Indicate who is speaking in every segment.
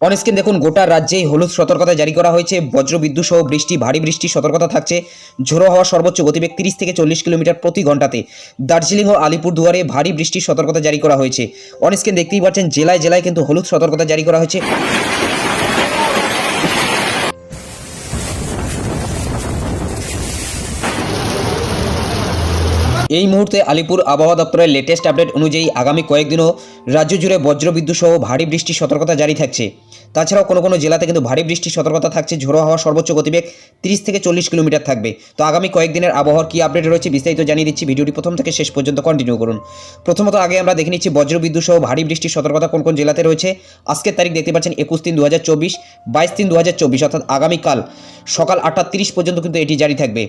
Speaker 1: Onscreen দেখুন, গোটা রাজ্যেই হলুদ সতর্কতা জারি করা হয়েছে। বজ্রবিদ্যুৎ সহ বৃষ্টি, ভারী বৃষ্টির সতর্কতা থাকছে। ঝোড়ো হওয়া সর্বোচ্চ গতিবেগ তিরিশ থেকে চল্লিশ কিলোমিটার প্রতি ঘন্টাতে দার্জিলিং ও আলিপুরদুয়ারে ভারী বৃষ্টির সতর্কতা জারি করা হয়েছে। অনস্ক্রিন দেখতেই পাচ্ছেন, জেলায় জেলায় কিন্তু হলুদ সতর্কতা জারি করা হয়েছে। এই মুহূর্তে আলিপুর আবহাওয়া দপ্তরের লেটেস্ট আপডেট অনুযায়ী আগামী কয়েকদিনও রাজ্য জুড়ে বজ্রবিদ্যুৎ সহ ভারী বৃষ্টির সতর্কতা জারি থাকছে। তাছাড়াও কোনো কোনো জেলাতে কিন্তু ভারী বৃষ্টির সতর্কতা থাকছে। ঝোড়ো হওয়া সর্বোচ্চ গতিবেগ তিরিশ থেকে চল্লিশ কিলোমিটার থাকবে। তো আগামী কয়েকদিনের আবহাওয়ার কী আপডেট রয়েছে বিস্তারিত জানিয়ে দিচ্ছি। ভিডিওটি প্রথম থেকে শেষ পর্যন্ত কন্টিনিউ করুন। প্রথমত আগে আমরা দেখে নিচ্ছি বজ্রবিদ্যুৎ সহ ভারী বৃষ্টির সতর্কতা কোন কোন জেলাতে রয়েছে। আজকের তারিখ দেখতে পাচ্ছেন একুশ তিন দু হাজার চব্বিশ, বাইশ তিন দু হাজার চব্বিশ, অর্থাৎ আগামীকাল সকাল আটটা তিরিশ পর্যন্ত কিন্তু এটি জারি থাকবে।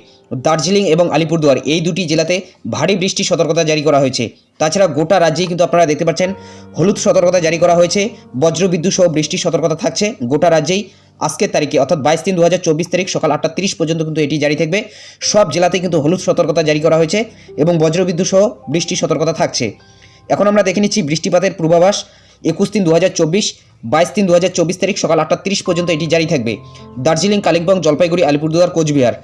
Speaker 1: দার্জিলিং এবং আলিপুরদুয়ার, এই দুটি জেলাতে ভারী বৃষ্টির সতর্কতা জারি করা হয়েছে। তাছাড়া গোটা রাজ্যেই কিন্তু আপনারা দেখতে পাচ্ছেন, হলুদ সতর্কতা জারি করা হয়েছে, বজ্রবিদ্যুৎ সহ বৃষ্টির সতর্কতা থাকছে গোটা রাজ্যেই আজকের তারিখে, অর্থাৎ বাইশ তিন দু তারিখ সকাল আটটা তিরিশ পর্যন্ত কিন্তু এটি জারি থাকবে। সব জেলাতেই কিন্তু হলুদ সতর্কতা জারি করা হয়েছে এবং বজ্রবিদ্যুৎ সহ বৃষ্টির সতর্কতা থাকছে। এখন আমরা দেখে নিচ্ছি বৃষ্টিপাতের পূর্বাভাস, একুশ তিন দু চব্বিশ, বাইশ তিন দু হাজার চব্বিশ তারিখ সকাল আটটা তিরিশ পর্যন্ত এটি জারি থাকবে। দার্জিলিং, কালিম্পং, জলপাইগুড়ি, আলিপুরদুয়ার, কোচবিহার।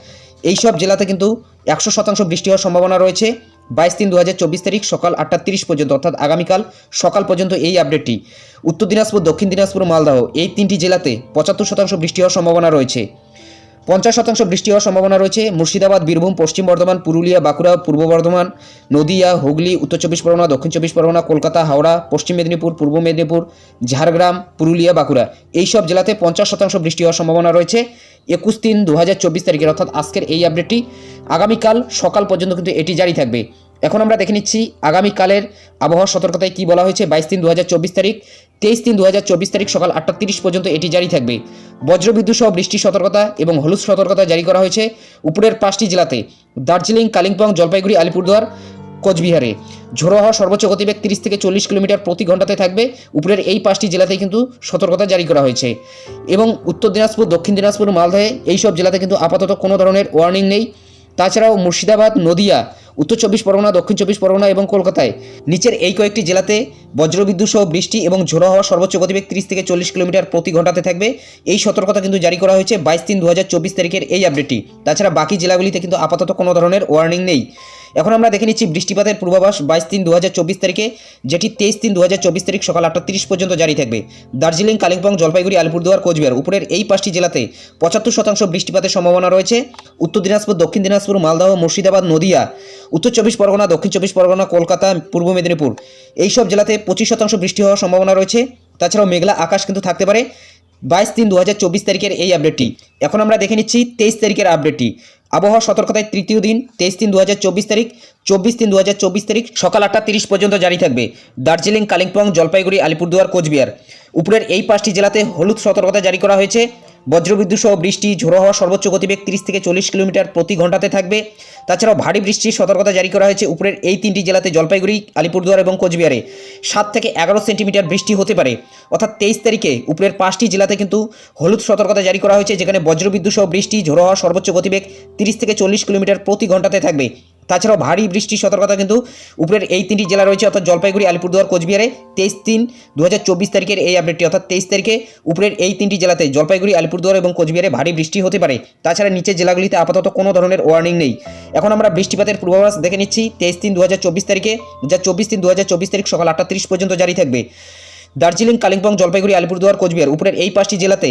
Speaker 1: এই সব জেলাতে কিন্তু একশো শতাংশ বৃষ্টি হওয়ার সম্ভাবনা রয়েছে। বাইশ তিন দু তারিখ সকাল আটটা তিরিশ পর্যন্ত, অর্থাৎ আগামীকাল সকাল পর্যন্ত এই আপডেটটি। উত্তর দিনাজপুর, দক্ষিণ দিনাজপুর, মালদহ এই তিনটি জেলাতে পঁচাত্তর শতাংশ বৃষ্টি হওয়ার সম্ভাবনা রয়েছে। পঞ্চাশ শতাংশ বৃষ্টি হওয়ার সম্ভাবনা রয়েছে। মুর্শিদাবাদ, বীরভূম, পশ্চিম বর্ধমান, পুরুলিয়া, বাঁকুড়া, পূর্ব বর্ধমান, নদিয়া, হুগলি, উত্তর চব্বিশ পরগনা, দক্ষিণ চব্বিশ পরগনা, কলকাতা, হাওড়া, পশ্চিম মেদিনীপুর, পূর্ব মেদিনীপুর, ঝাড়গ্রাম, পুরুলিয়া, বাঁকুড়া। এই সব জেলাতে পঞ্চাশ শতাংশ বৃষ্টি হওয়ার সম্ভাবনা রয়েছে। একুশ তিন দু হাজার চব্বিশ তারিখের, অর্থাৎ আজকের এই আপডেটটি আগামীকাল সকাল পর্যন্ত কিন্তু এটি জারি থাকবে। এখন আমরা দেখে নিচ্ছি আগামীকালের আবহাওয়া সতর্কতায় কী বলা হয়েছে। বাইশ তিন দু তারিখ তেইশ তিন দু তারিখ সকাল আটটা তিরিশ পর্যন্ত এটি জারি থাকবে। বজ্রবিদ্যুৎ সহ বৃষ্টির সতর্কতা এবং হলুদ সতর্কতা জারি করা হয়েছে উপরের পাঁচটি জেলাতে। দার্জিলিং, কালিম্পং, জলপাইগুড়ি, আলিপুরদুয়ার, কোচবিহারে। ঝোড়ো হওয়া সর্বোচ্চ গতিবেগ তিরিশ থেকে চল্লিশ কিলোমিটার প্রতি ঘন্টাতে থাকবে। উপরের এই পাঁচটি জেলাতেই কিন্তু সতর্কতা জারি করা হয়েছে। এবং উত্তর দিনাজপুর, দক্ষিণ দিনাজপুর, মালদহে এই সব জেলাতে কিন্তু আপাতত কোনো ধরনের ওয়ার্নিং নেই। তাছাড়াও মুর্শিদাবাদ, নদিয়া উত্তর চব্বিশ পরগনা, দক্ষিণ চব্বিশ পরগনা এবং কলকাতায়। নিচের এই কয়েকটি জেলাতে বজ্রবিদ্যুৎ সহ বৃষ্টি এবং ঝোড়ো হওয়া সর্বোচ্চ গতিবেগ তিরিশ থেকে চল্লিশ কিলোমিটার প্রতি ঘন্টাতে থাকবে। এই সতর্কতা কিন্তু জারি করা হয়েছে বাইশ তিন দু তারিখের এই আপডেটটি তাছাড়া বাকি জেলাগুলিতে কিন্তু আপাতত কোনো ধরনের ওয়ার্নিং নেই। এখন আমরা দেখে নিচ্ছি বৃষ্টিপাতের পূর্বাভাস বাইশ তিন দু তারিখে, যেটি তেইশ তিন দু তারিখ সকাল আটটা তিরিশ পর্যন্ত জারি থাকবে। দার্জিলিং, কালিম্পং, জলপাইগুড়ি, আলিপুরদুয়ার, কোচবিহার উপরের এই পাঁচটি জেলাতে পঁচাত্তর শতাংশ বৃষ্টিপাতের সম্ভাবনা রয়েছে। উত্তর দিনাজপুর, দক্ষিণ দিনাজপুর, মালদহ, মুর্শিদাবাদ, নদিয়া উত্তর চব্বিশ পরগনা, দক্ষিণ চব্বিশ পরগনা, কলকাতা, পূর্ব মেদিনীপুর। এই সব জেলাতে পঁচিশ শতাংশ বৃষ্টি হওয়ার সম্ভাবনা রয়েছে। তাছাড়াও মেঘলা আকাশ কিন্তু থাকতে পারে। বাইশ তিন দু তারিখের এই আপডেটটি। এখন আমরা দেখে নিচ্ছি তেইশ তারিখের আপডেটটি। আবহাওয়া সতর্কতায় তৃতীয় দিন, তেইশ তিন দু তারিখ, চব্বিশ তিন দু তারিখ, সকাল আটটা তিরিশ পর্যন্ত জারি থাকবে। দার্জিলিং, কালিম্পং, জলপাইগুড়ি, আলিপুরদুয়ার, কোচবিহার। উপরের এই পাঁচটি জেলাতে হলুদ সতর্কতা জারি করা হয়েছে। বজ্রবিদ্যুৎ সহ বৃষ্টি, ঝোড়ো হওয়া সর্বোচ্চ গতিবেগ তিরিশ থেকে চল্লিশ কিলোমিটার প্রতি ঘন্টাতে থাকবে। তাছাড়াও ভারী বৃষ্টির সতর্কতা জারি করা হয়েছে উপরের এই তিনটি জেলাতে জলপাইগুড়ি, আলিপুরদুয়ার এবং কোচবিহারে। সাত থেকে এগারো সেন্টিমিটার বৃষ্টি হতে পারে। অর্থাৎ তেইশ তারিখে উপরের পাঁচটি জেলাতে কিন্তু হলুদ সতর্কতা জারি করা হয়েছে, যেখানে বজ্রবিদ্যুৎ সহ বৃষ্টি, ঝোড়ো হওয়া সর্বোচ্চ গতিবেগ তিরিশ থেকে চল্লিশ কিলোমিটার প্রতি ঘন্টাতে থাকবে। তাছাড়াও ভারী বৃষ্টির সতর্কতা কিন্তু উপরের এই তিনটি জেলা রয়েছে, অর্থাৎ জলপাইগুড়ি, আলিপুরদুয়ার, কোচবিহারে তেইশ তিন দু তারিখের এই আপডেটটি অর্থাৎ তেইশ তারিখে উপরের এই তিনটি জেলাতে জলপাইগুড়ি, আলিপুরদুয়ার এবং কোচবিহারে ভারী বৃষ্টি হতে পারে। তাছাড়া নিচের জেলাগুলিতে আপাতত কোনো ধরনের ওয়ার্নিং নেই। এখন আমরা বৃষ্টিপাতের পূর্বাভাস দেখে নিচ্ছি, তেইশ তিন দু তারিখে যা চব্বিশ তিন দু তারিখ সকাল আটটা পর্যন্ত জারি থাকবে। দার্জিলিং, কালিম্পং, জলপাইগুড়ি, আলিপুরদুয়ার, কোচবিহার উপরের এই পাঁচটি জেলাতে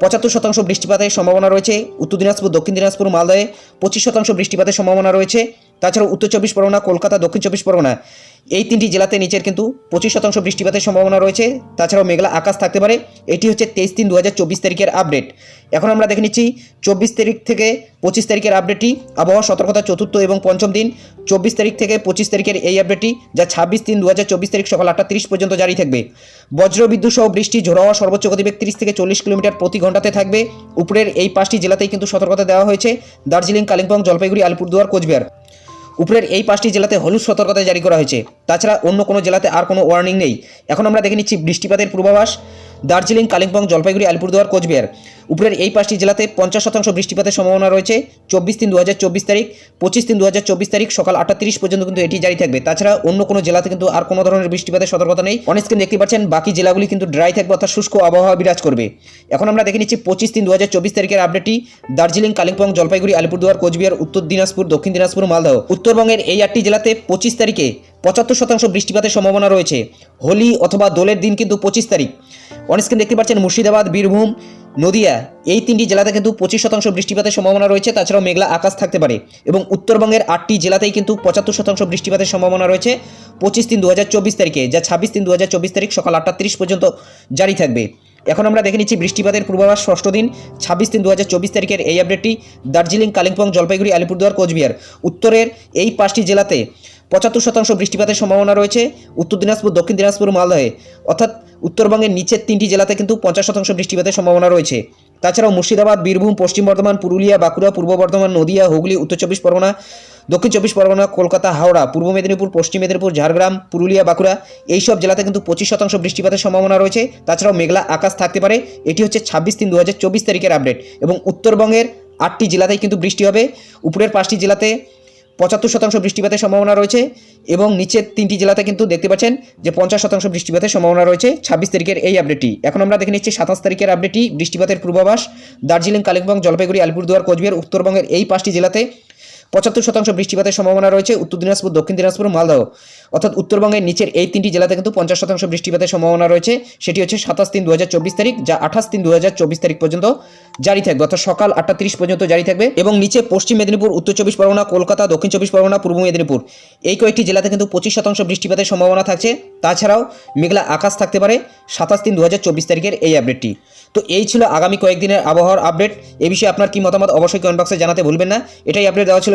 Speaker 1: পঁচাত্তর শতাংশ বৃষ্টিপাতের সম্ভাবনা রয়েছে। উত্তর দিনাজপুর, দক্ষিণ দিনাজপুর মালদহে পঁচিশ শতাংশ বৃষ্টিপাতের সম্ভাবনা রয়েছে। তাছাড়া উত্তর চব্বিশ পরগনা, কলকাতা, দক্ষিণ চব্বিশ পরগনা, এই তিনটি জেলাতে নিচের কিন্তু পঁচিশ শতাংশ বৃষ্টিপাতের সম্ভাবনা রয়েছে। তাছাড়াও মেঘলা আকাশ থাকতে পারে। এটি হচ্ছে তেইশ তিন দু তারিখের আপডেট এখন আমরা দেখে নিচ্ছি চব্বিশ তারিখ থেকে পঁচিশ তারিখের আপডেটটি আবহাওয়া সতর্কতা চতুর্থ এবং পঞ্চম দিন। চব্বিশ তারিখ থেকে পঁচিশ তারিখের এই আপডেটটি যা ছাব্বিশ তিন দু তারিখ সকাল আটটা তিরিশ পর্যন্ত জারি থাকবে। বজ্রবিদ্যুৎ সহ বৃষ্টি, ঝোড়ো হওয়া, সর্বোচ্চ গতিবেগ তিরিশ থেকে চল্লিশ কিলোমিটার প্রতি ঘন্টাতে থাকবে। উপরের এই পাঁচটি জেলাতেই কিন্তু সতর্কতা দেওয়া হয়েছে। দার্জিলিং, কালিম্পং, জলপাইগুড়ি, আলিপুরদুয়ার, কোচবিহার। উপরের এই পাঁচটি জেলাতে হলুদ সতর্কতা জারি করা হয়েছে। তাছাড়া অন্য কোনো জেলাতে আর কোনো ওয়ার্নিং নেই। এখন আমরা দেখে নিচ্ছি বৃষ্টিপাতের পূর্বাভাস। দার্জিলিং, কালিম্পং, জলপাইগুড়ি, আলিপুরদুয়ার, কোচবিহার। উপরের এই পাঁচটি জেলাতে পঞ্চাশ শতাংশ বৃষ্টিপাতের সম্ভাবনা রয়েছে। চব্বিশ তিন দু তারিখ, পঁচিশ তিন দু তারিখ সকাল আটটা তিরিশ পর্যন্ত কিন্তু এটি জারি থাকবে। তাছাড়া অন্য কোনো জেলাতে কিন্তু আর কোনো ধরনের বৃষ্টিপাতের সতর্কতা নেই। অনেক স্ক্রিন দেখতে পাচ্ছেন, বাকি জেলাগুলি কিন্তু ড্রাই থাকবে অর্থাৎ শুষ্ক আবহাওয়া বিরাজ করবে। এখন আমরা দেখে নিচ্ছি পঁচিশ তিন দু তারিখের আপডেটটি দার্জিলিং, কালিম্পং, জলপাইগুড়ি, আলিপুরদুয়ার, কোচবিহার, উত্তর দিনাজপুর, দক্ষিণ দিনাজপুর, মালদহ। উত্তরবঙ্গের এই আটটি জেলাতে পঁচিশ তারিখে পঁচাত্তর শতাংশ বৃষ্টিপাতের সম্ভাবনা রয়েছে। হোলি অথবা দোলের দিন কিন্তু পঁচিশ তারিখ। অনস্ক্রিন দেখতে পাচ্ছেন মুর্শিদাবাদ, বীরভূম, নদিয়া। এই তিনটি জেলাতে কিন্তু পঁচিশ শতাংশ বৃষ্টিপাতের সম্ভাবনা রয়েছে। তাছাড়াও মেঘলা আকাশ থাকতে পারে এবং উত্তরবঙ্গের আটটি জেলাতেই কিন্তু পঁচাত্তর শতাংশ বৃষ্টিপাতের সম্ভাবনা রয়েছে। পঁচিশ তিন দু তারিখে, যা ছাব্বিশ তিন দু তারিখ সকাল আটটা তিরিশ পর্যন্ত জারি থাকবে। এখন আমরা দেখে নিচ্ছি বৃষ্টিপাতের পূর্বাভাস ষষ্ঠ দিন, ছাব্বিশ তিন দু তারিখের এই আপডেটটি। দার্জিলিং, কালিম্পং, জলপাইগুড়ি, আলিপুরদুয়ার, কোচবিহার। উত্তরের এই পাঁচটি জেলাতে পঁচাত্তর শতাংশ বৃষ্টিপাতের সম্ভাবনা রয়েছে। উত্তর দিনাজপুর, দক্ষিণ দিনাজপুর মালদহে অর্থাৎ উত্তরবঙ্গের নিচের তিনটি জেলাতে কিন্তু পঞ্চাশ শতাংশ বৃষ্টিপাতের সম্ভাবনা রয়েছে। তাছাড়াও মুর্শিদাবাদ, বীরভূম, পশ্চিম বর্ধমান, পুরুলিয়া, বাঁকুড়া, পূর্ব বর্ধমান, নদিয়া, হুগলি, উত্তর চব্বিশ পরগনা, দক্ষিণ চব্বিশ পরগনা, কলকাতা, হাওড়া, পূর্ব মেদিনীপুর, পশ্চিম মেদিনীপুর, ঝাড়গ্রাম, পুরুলিয়া, বাঁকুড়া এইসব জেলাতে কিন্তু পঁচিশ শতাংশ বৃষ্টিপাতের সম্ভাবনা রয়েছে। তাছাড়াও মেঘলা আকাশ থাকতে পারে। এটি হচ্ছে ছাব্বিশ তিন দু তারিখের আপডেট এবং উত্তরবঙ্গের আটটি জেলাতেই কিন্তু বৃষ্টি হবে। উপরের পাঁচটি জেলাতে পঁচাত্তর শতাংশ বৃষ্টিপাতের সম্ভাবনা রয়েছে এবং নিচের তিনটি জেলাতে কিন্তু দেখতে পাচ্ছেন যে পঞ্চাশ শতাংশ বৃষ্টিপাতের সম্ভাবনা রয়েছে। ছাব্বিশ তারিখের এই আপডেটটি এখন আমরা দেখে নিচ্ছি সাতাশ তারিখের আপডেটটি বৃষ্টিপাতের পূর্বাভাস। দার্জিলিং, কালিম্পং, জলপাইগুড়ি, আলিপুরদুয়ার, কোচবিহার, উত্তরবঙ্গের এই পাঁচটি জেলাতে পঁচাত্তর শতাংশ বৃষ্টিপাতের সম্ভাবনা রয়েছে। উত্তর দিনাজপুর, দক্ষিণ দিনাজপুর, মালদহ। অর্থাৎ উত্তরবঙ্গের নিচের এই তিনটি জেলাতে কিন্তু পঞ্চাশ শতাংশ বৃষ্টিপাতের সম্ভাবনা রয়েছে। সেটি হচ্ছে সাতাশ তিন দু তারিখ, যা আঠাশ তিন দু তারিখ পর্যন্ত জারি থাকবে। অর্থাৎ সকাল আটটা তিরিশ পর্যন্ত জারি থাকবে। এবং নিচে পশ্চিম মেদিনীপুর, উত্তর চব্বিশ পরগনা, কলকাতা, দক্ষিণ চব্বিশ পরগনা, পূর্ব মেদিনীপুর এই কয়েকটি জেলাতে কিন্তু পঁচিশ শতাংশ বৃষ্টিপাতের সম্ভাবনা থাকছে। তাছাড়াও মেঘলা আকাশ থাকতে পারে সাতাশ তিন দু তারিখের এই আপডেটটি। তো এই ছিল আগামী কয়েকদিনের আবহাওয়ার আপডেট। এ বিষয়ে আপনার কি মতামত অবশ্যই কমেন্ট বক্সে জানাতে ভুলবেন না। এটাই আপডেট দেওয়া ছিল